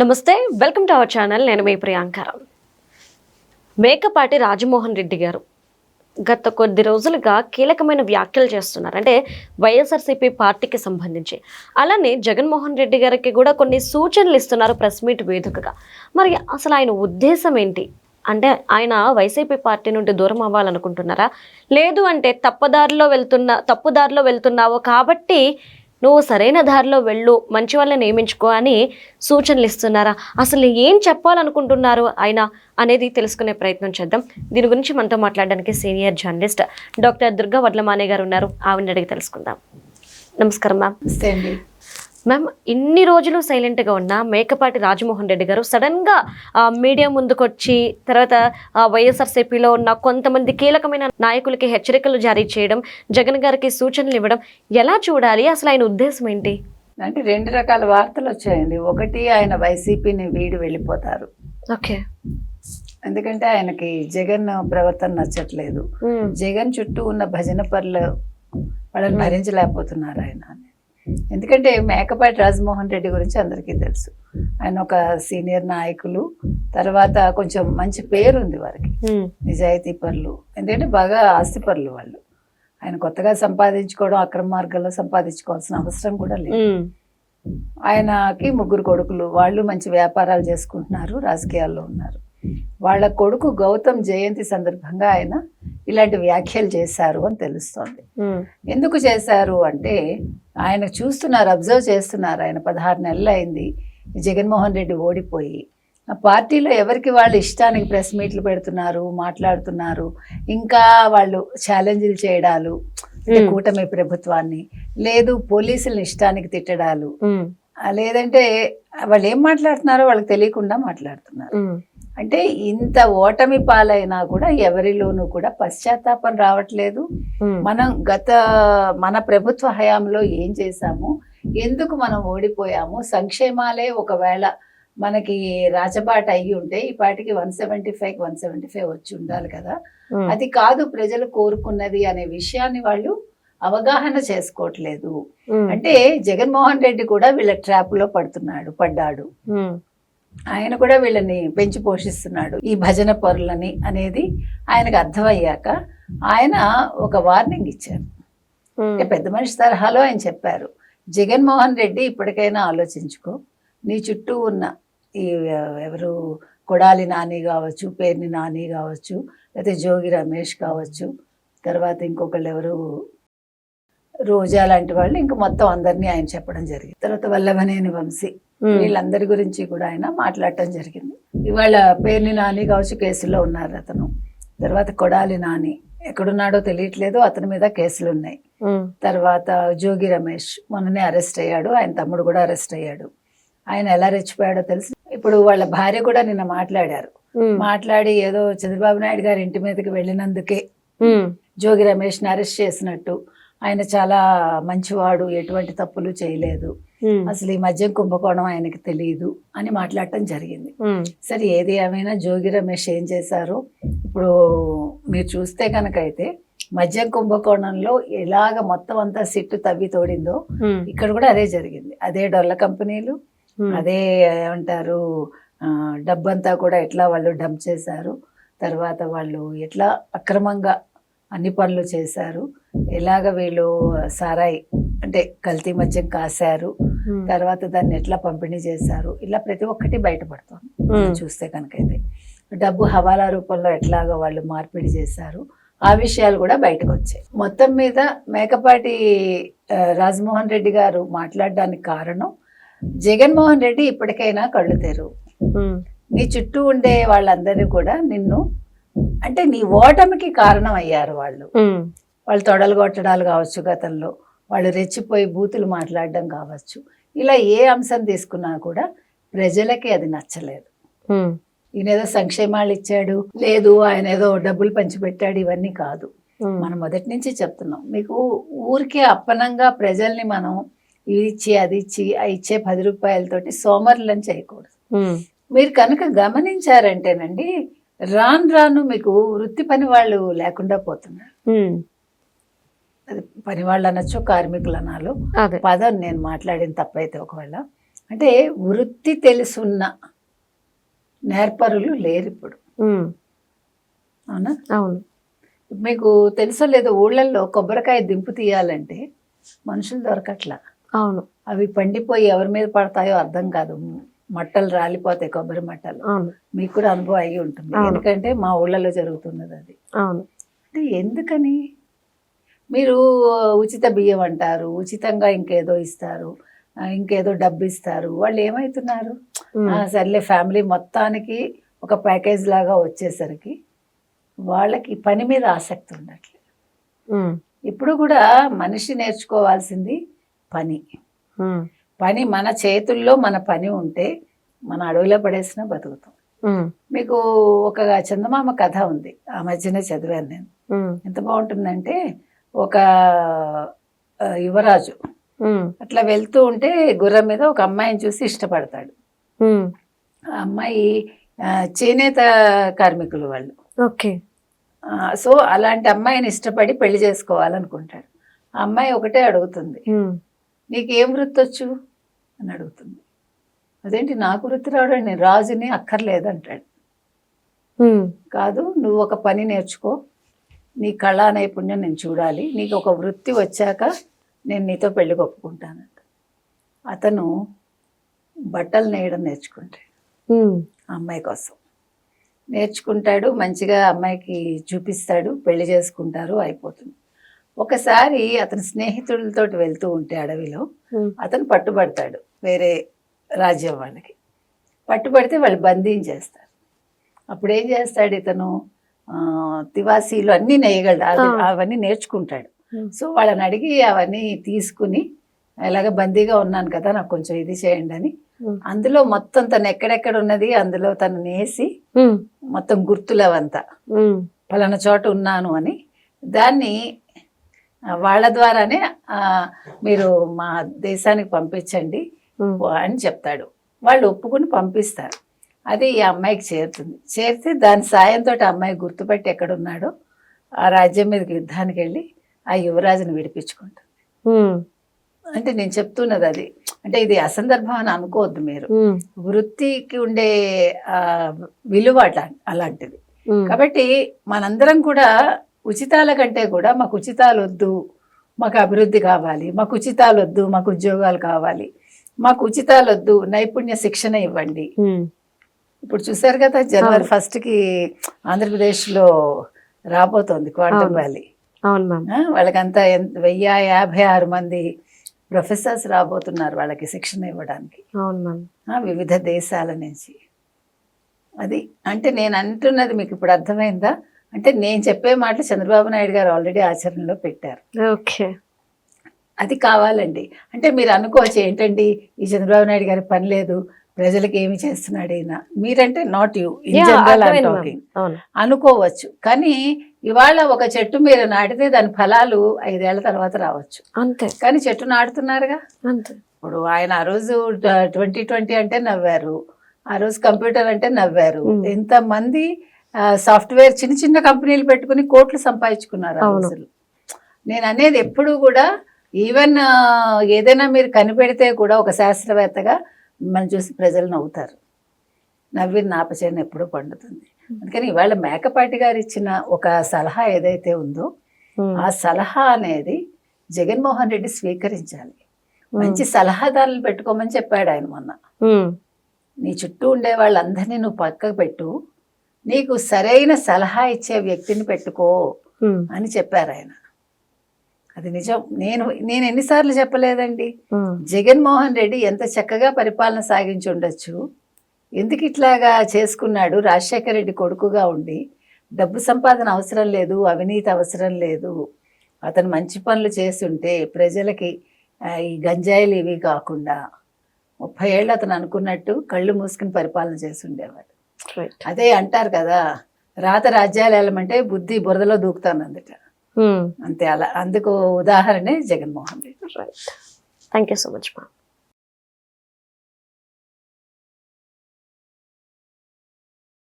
నమస్తే welcome to our channel. నేను మీ ప్రియాంకరం మేకపాటి రాజమోహన్ రెడ్డి గారు గత కొద్ది రోజులుగా కీలకమైన వ్యాఖ్యలు చేస్తున్నారు. అంటే వైఎస్ఆర్సీపీ పార్టీకి సంబంధించి. అలానే జగన్మోహన్ రెడ్డి గారికి కూడా కొన్ని సూచనలు ఇస్తున్నారు ప్రెస్ మీట్ వేదికగా. మరి అసలు ఆయన ఉద్దేశం ఏంటి? అంటే ఆయన వైసీపీ పార్టీ నుండి దూరం అవ్వాలనుకుంటున్నారా? లేదు అంటే తప్పదారిలో వెళ్తున్నా తప్పుదారిలో వెళ్తున్నావు కాబట్టి నువ్వు సరైన దారిలో వెళ్ళు మంచి వాళ్ళని నియమించుకో అని సూచనలు ఇస్తున్నారా? అసలు ఏం చెప్పాలనుకుంటున్నారు ఆయన అనేది తెలుసుకునే ప్రయత్నం చేద్దాం. దీని గురించి మనతో మాట్లాడడానికి senior journalist doctor Durga Vadlamane గారు ఉన్నారు. ఆవిడని అడిగి తెలుసుకుందాం. నమస్కారం మ్యామ్. మ్యామ్ ఇన్ని రోజులు సైలెంట్గా ఉన్న మేకపాటి రాజమోహన్ రెడ్డి గారు సడన్గా మీడియా ముందుకొచ్చి తర్వాత ఆ, వైఎస్ఆర్సీపీలో ఉన్న కొంతమంది కీలకమైన నాయకులకి హెచ్చరికలు జారీ చేయడం జగన్ గారికి సూచనలు ఇవ్వడం ఎలా చూడాలి? అసలు ఆయన ఉద్దేశం ఏంటి? అంటే రెండు రకాల వార్తలు వచ్చాయండి. ఒకటి ఆయన వైసీపీని వీడి వెళ్ళిపోతారు. ఓకే. ఎందుకంటే ఆయనకి జగన్ ప్రవర్తన నచ్చట్లేదు. జగన్ చుట్టూ ఉన్న భజన పనులు వాళ్ళని భరించలేకపోతున్నారు ఆయన. ఎందుకంటే మేకపాటి రాజమోహన్ రెడ్డి గురించి అందరికీ తెలుసు. ఆయన ఒక సీనియర్ నాయకులు. తర్వాత కొంచెం మంచి పేరు ఉంది వారికి నిజాయితీ పరులు. ఎందుకంటే బాగా ఆస్తి పరులు వాళ్ళు. ఆయన కొత్తగా సంపాదించుకోవడం అక్రమ మార్గంలో సంపాదించుకోవాల్సిన అవసరం కూడా లేదు. ఆయనకి ముగ్గురు కొడుకులు. వాళ్ళు మంచి వ్యాపారాలు చేసుకుంటున్నారు రాజకీయాల్లో ఉన్నారు. వాళ్ళ కొడుకు గౌతమ్ జయంతి సందర్భంగా ఆయన ఇలాంటి వ్యాఖ్యలు చేశారు అని తెలుస్తోంది. ఎందుకు చేశారు అంటే ఆయన చూస్తున్నారు అబ్జర్వ్ చేస్తున్నారు. ఆయన పదహారు నెలలు అయింది. జగన్మోహన్ రెడ్డి ఓడిపోయి. ఆ పార్టీలో ఎవరికి వాళ్ళు ఇష్టానికి ప్రెస్ మీట్లు పెడుతున్నారు మాట్లాడుతున్నారు ఇంకా వాళ్ళు ఛాలెంజ్లు చేయడాలు కూటమి ప్రభుత్వాన్ని లేదు పోలీసులను ఇష్టానికి తిట్టడాలు. లేదంటే వాళ్ళు ఏం మాట్లాడుతున్నారో వాళ్ళకి తెలియకుండా మాట్లాడుతున్నారు. అంటే ఇంత ఓటమి పాలైనా కూడా ఎవరిలోనూ కూడా పశ్చాత్తాపం రావట్లేదు. మనం గత మన ప్రభుత్వ హయాంలో ఏం చేశాము? ఎందుకు మనం ఓడిపోయాము? సంక్షేమాలే ఒకవేళ మనకి రాజబాట అయ్యి ఉంటే ఈ పాటికి one seventy five one seventy five వచ్చి ఉండాలి కదా. అది కాదు ప్రజలు కోరుకున్నది అనే విషయాన్ని వాళ్ళు అవగాహన చేసుకోవట్లేదు. అంటే జగన్మోహన్ రెడ్డి కూడా వీళ్ళ ట్రాప్లో పడుతున్నాడు పడ్డాడు. ఆయన కూడా వీళ్ళని పెంచి పోషిస్తున్నాడు. ఈ భజన పరులని అనేది ఆయనకు అర్థమయ్యాక ఆయన ఒక వార్నింగ్ ఇచ్చారు. పెద్ద మనిషి తరహాలో ఆయన చెప్పారు జగన్మోహన్ రెడ్డి ఇప్పటికైనా ఆలోచించుకో. నీ చుట్టూ ఉన్న ఈ ఎవరు కొడాలి నాని కావచ్చు పేర్ని నాని కావచ్చు లేకపోతే జోగి రమేష్ కావచ్చు తర్వాత ఇంకొకళ్ళు ఎవరు రోజా లాంటి వాళ్ళు ఇంకా మొత్తం అందరినీ ఆయన చెప్పడం జరిగింది. తర్వాత వల్లభనేని వంశీ వీళ్ళందరి గురించి కూడా ఆయన మాట్లాడటం జరిగింది. ఇవాళ పేర్ని నాని కావచ్చు కేసులో ఉన్నారు అతను. తర్వాత కొడాలి నాని. ఎక్కడున్నాడో తెలియట్లేదు అతని మీద కేసులు ఉన్నాయి తర్వాత జోగి రమేష్ మొన్ననే అరెస్ట్ అయ్యాడు ఆయన తమ్ముడు కూడా అరెస్ట్ అయ్యాడు. ఆయన ఎలా రెచ్చిపోయాడో తెలుసు. ఇప్పుడు వాళ్ళ భార్య కూడా నిన్న మాట్లాడారు. మాట్లాడి ఏదో చంద్రబాబు నాయుడు గారి ఇంటి మీదకి వెళ్ళినందుకే జోగి రమేష్ని అరెస్ట్ చేసినట్టు. ఆయన చాలా మంచివాడు ఎటువంటి తప్పులు చేయలేదు. అసలు ఈ మద్యం కుంభకోణం ఆయనకి తెలియదు అని మాట్లాడటం జరిగింది. సరే ఏది ఏమైనా జోగి రమేష్ ఏం చేశారో? ఇప్పుడు మీరు చూస్తే కనుక అయితే మద్యం కుంభకోణంలో ఎలాగ మొత్తం అంతా సిట్టు తవ్వి తోడిందో ఇక్కడ కూడా అదే జరిగింది. అదే డొల్ల కంపెనీలు అదే ఏమంటారు డబ్బంతా కూడా ఎట్లా వాళ్ళు డంప్ చేశారు తర్వాత వాళ్ళు ఎట్లా అక్రమంగా అన్ని పనులు చేశారు. ఎలాగ వీళ్ళు సారాయి అంటే కల్తీ మద్యం కాశారు. తర్వాత దాన్ని ఎట్లా పంపిణీ చేశారు? ఇలా ప్రతి ఒక్కటి బయటపడుతుంది చూస్తే కనుకైతే. డబ్బు హవాలా రూపంలో ఎట్లాగో వాళ్ళు మార్పిడి చేశారు? ఆ విషయాలు కూడా బయటకు వచ్చాయి మొత్తం మీద మేకపాటి రాజమోహన్ రెడ్డి గారు మాట్లాడడానికి కారణం జగన్మోహన్ రెడ్డి ఇప్పటికైనా కళ్ళు తెరువు నీ చుట్టూ ఉండే వాళ్ళందరూ కూడా నిన్ను అంటే నీ ఓటమికి కారణం అయ్యారు వాళ్ళు వాళ్ళు తొడలు కొట్టడాలు కావచ్చు గతంలో వాళ్ళు రెచ్చిపోయి బూతులు మాట్లాడడం కావచ్చు. ఇలా ఏ అంశం తీసుకున్నా కూడా ప్రజలకి అది నచ్చలేదు. ఈయన ఏదో సంక్షేమాలు ఇచ్చాడు లేదు ఆయన ఏదో డబ్బులు పంచిపెట్టాడు ఇవన్నీ కాదు. మనం మొదటి నుంచి చెప్తున్నాం మీకు ఊరికే అప్పనంగా ప్రజల్ని మనం ఇది ఇచ్చి అది ఇచ్చి ఆ ఇచ్చే పది రూపాయలతోటి సోమరులను చేయకూడదు. మీరు కనుక గమనించారంటేనండి రాను రాను మీకు వృత్తి పని వాళ్ళు లేకుండా పోతున్నారు. అది పని వాళ్ళు అనొచ్చు కార్మికులు అనాలు. పదం నేను మాట్లాడిన తప్పైతే ఒకవేళ. అంటే వృత్తి తెలుసున్న నేర్పరులు లేరు ఇప్పుడు. అవునా? అవును. మీకు తెలుసో లేదో ఊళ్ళల్లో కొబ్బరికాయ దింపు తీయాలంటే మనుషులు దొరకట్లా. అవును. అవి పండిపోయి ఎవరి మీద పడతాయో అర్థం కాదు. మట్టలు రాలిపోతాయి కొబ్బరి మట్టలు. మీకు కూడా అనుభవం అయ్యి ఉంటుంది. ఎందుకంటే మా ఊళ్ళలో జరుగుతున్నది అది. అంటే ఎందుకని? మీరు ఉచిత బియ్యం అంటారు ఉచితంగా ఇంకేదో ఇస్తారు ఇంకేదో డబ్బు ఇస్తారు. వాళ్ళు ఏమవుతున్నారు సర్లే ఫ్యామిలీ మొత్తానికి ఒక ప్యాకేజ్ లాగా వచ్చేసరికి వాళ్ళకి పని మీద ఆసక్తి ఉండట్లేదు ఇప్పుడు కూడా మనిషి నేర్చుకోవాల్సింది పని. పని మన చేతుల్లో మన పని ఉంటే మన అడవిలో పడేసినా బతుకుతాం. మీకు ఒక చందమామ కథ ఉంది ఆ మధ్యనే చదివాను నేను. ఎంత బాగుంటుందంటే ఒక యువరాజు అట్లా వెళ్తూ ఉంటే గుర్రం మీద ఒక అమ్మాయిని చూసి ఇష్టపడతాడు. ఆ అమ్మాయి చేనేత కార్మికులు వాళ్ళు. ఓకే. సో అలాంటి అమ్మాయిని ఇష్టపడి పెళ్ళి చేసుకోవాలనుకుంటాడు. ఆ అమ్మాయి ఒకటే అడుగుతుంది నీకు ఏం వృత్తి వచ్చు అని అడుగుతుంది. అదేంటి నాకు వృత్తి రావడం నేను రాజుని అక్కర్లేదంటాడు. కాదు నువ్వు ఒక పని నేర్చుకో. నీ కళా నైపుణ్యం నేను చూడాలి. నీకు ఒక వృత్తి వచ్చాక నేను నీతో పెళ్ళి ఒప్పుకుంటానంట అతను బట్టలు నేయడం నేర్చుకుంటాడు. అమ్మాయి కోసం. నేర్చుకుంటాడు మంచిగా అమ్మాయికి చూపిస్తాడు పెళ్ళి చేసుకుంటారు అయిపోతుంది. ఒకసారి అతని స్నేహితులతోటి వెళ్తూ ఉంటే అడవిలో అతను పట్టుబడతాడు. వేరే రాజ్యం వాళ్ళకి. పట్టుబడితే వాళ్ళు బంధించేస్తారు అప్పుడు ఏం చేస్తాడు ఇతను? తివాసీలు అన్నీ నేయగలడు. అవన్నీ నేర్చుకుంటాడు. సో వాళ్ళని అడిగి అవన్నీ తీసుకుని ఇలాగ బందీగా ఉన్నాను కదా నాకు కొంచెం ఇది చేయండి అని. అందులో మొత్తం తను ఎక్కడెక్కడ ఉన్నది అందులో తను నేసి మొత్తం గుర్తులు అవంతా ఉమ్, పలానా చోట ఉన్నాను అని. దాన్ని వాళ్ళ ద్వారానే మీరు మా దేశానికి పంపించండి. అని చెప్తాడు. వాళ్ళు ఒప్పుకుని పంపిస్తారు. అది ఈ అమ్మాయికి చేరుతుంది. చేరితే దాని సాయంతో అమ్మాయి గుర్తుపెట్టి ఎక్కడున్నాడో ఆ రాజ్యం మీదకి యుద్ధానికి వెళ్ళి ఆ యువరాజుని విడిపించుకుంటుంది. అంటే నేను చెప్తున్నది అది. అంటే ఇది అసందర్భం అని అనుకోవద్దు మీరు. వృత్తికి ఉండే ఆ, విలువ అట్లా అలాంటిది. కాబట్టి మనందరం కూడా ఉచితాల కంటే కూడా మాకు ఉచితాలు వద్దు మాకు అభివృద్ధి కావాలి. మాకు ఉచితాలు వద్దు మాకు ఉద్యోగాలు కావాలి. మాకు ఉచితాలు వద్దు నైపుణ్య శిక్షణ ఇవ్వండి. ఇప్పుడు చూసారు కదా జనవరి. ఫస్ట్కి ఆంధ్రప్రదేశ్లో రాబోతోంది క్వాంటమ్. వ్యాలీ. వాళ్ళకంతా వెయ్యి యాభై ఆరు మంది ప్రొఫెసర్స్ రాబోతున్నారు వాళ్ళకి శిక్షణ ఇవ్వడానికి. వివిధ దేశాల నుంచి. అది అంటే నేను అంటున్నది మీకు ఇప్పుడు అర్థమైందా? అంటే నేను చెప్పే మాటలు చంద్రబాబు నాయుడు గారు ఆల్రెడీ ఆచరణలో పెట్టారు. ఓకే. అది కావాలండి. అంటే మీరు అనుకోవచ్చు ఏంటండి ఈ చంద్రబాబు నాయుడు గారి పని లేదు ప్రజలకు ఏమి చేస్తున్నాడు ఈయన? మీరంటే not you in general. Talking అనుకోవచ్చు. కానీ ఇవాళ ఒక చెట్టు మీరు నాటితే దాని ఫలాలు ఐదేళ్ళ తర్వాత రావచ్చు. అంతే. కానీ చెట్టు నాటుతున్నారుగా? అంతే. ఇప్పుడు ఆయన ఆ రోజు ట్వంటీ ట్వంటీ అంటే నవ్వారు. ఆ రోజు కంప్యూటర్ అంటే నవ్వారు. ఎంతమంది సాఫ్ట్వేర్ చిన్న చిన్న కంపెనీలు పెట్టుకుని కోట్లు సంపాదించుకున్నారు ఆ. రోజులు. నేను అనేది ఎప్పుడు కూడా ఈవెన్ ఏదైనా మీరు కనిపెడితే కూడా ఒక శాస్త్రవేత్తగా మిమ్మల్ని చూసి ప్రజలు నవ్వుతారు. నవ్వి నాపచేయని ఎప్పుడూ పండుతుంది. అందుకని ఇవాళ మేకపాటి గారు ఇచ్చిన ఒక సలహా ఏదైతే ఉందో ఆ సలహా అనేది జగన్మోహన్ రెడ్డి స్వీకరించాలి. మంచి సలహాదారులు పెట్టుకోమని చెప్పాడు ఆయన మొన్న. నీ చుట్టూ ఉండే వాళ్ళందరినీ నువ్వు పక్కకు పెట్టు నీకు సరైన సలహా ఇచ్చే వ్యక్తిని పెట్టుకో అని చెప్పారు ఆయన. అది నిజం. నేను నేను ఎన్నిసార్లు చెప్పలేదండి. జగన్మోహన్ రెడ్డి ఎంత చక్కగా పరిపాలన సాగించి ఉండొచ్చు. ఎందుకు ఇట్లాగా చేసుకున్నాడు? రాజశేఖర రెడ్డి కొడుకుగా ఉండి డబ్బు సంపాదన అవసరం లేదు అవినీతి అవసరం లేదు. అతను మంచి పనులు చేస్తుంటే ప్రజలకి ఈ గంజాయిలు ఇవి కాకుండా ముప్పై ఏళ్ళు అతను అనుకున్నట్టు కళ్ళు మూసుకుని పరిపాలన చేసి ఉండేవాడు అదే అంటారు కదా రాత రాజ్యాలు వెళ్ళమంటే బుద్ధి బురదలో దూకుతాను అందుట అంతే అలా. అందుకు ఉదాహరణే Jaganmohan Reddy. Right thank you so much ma'am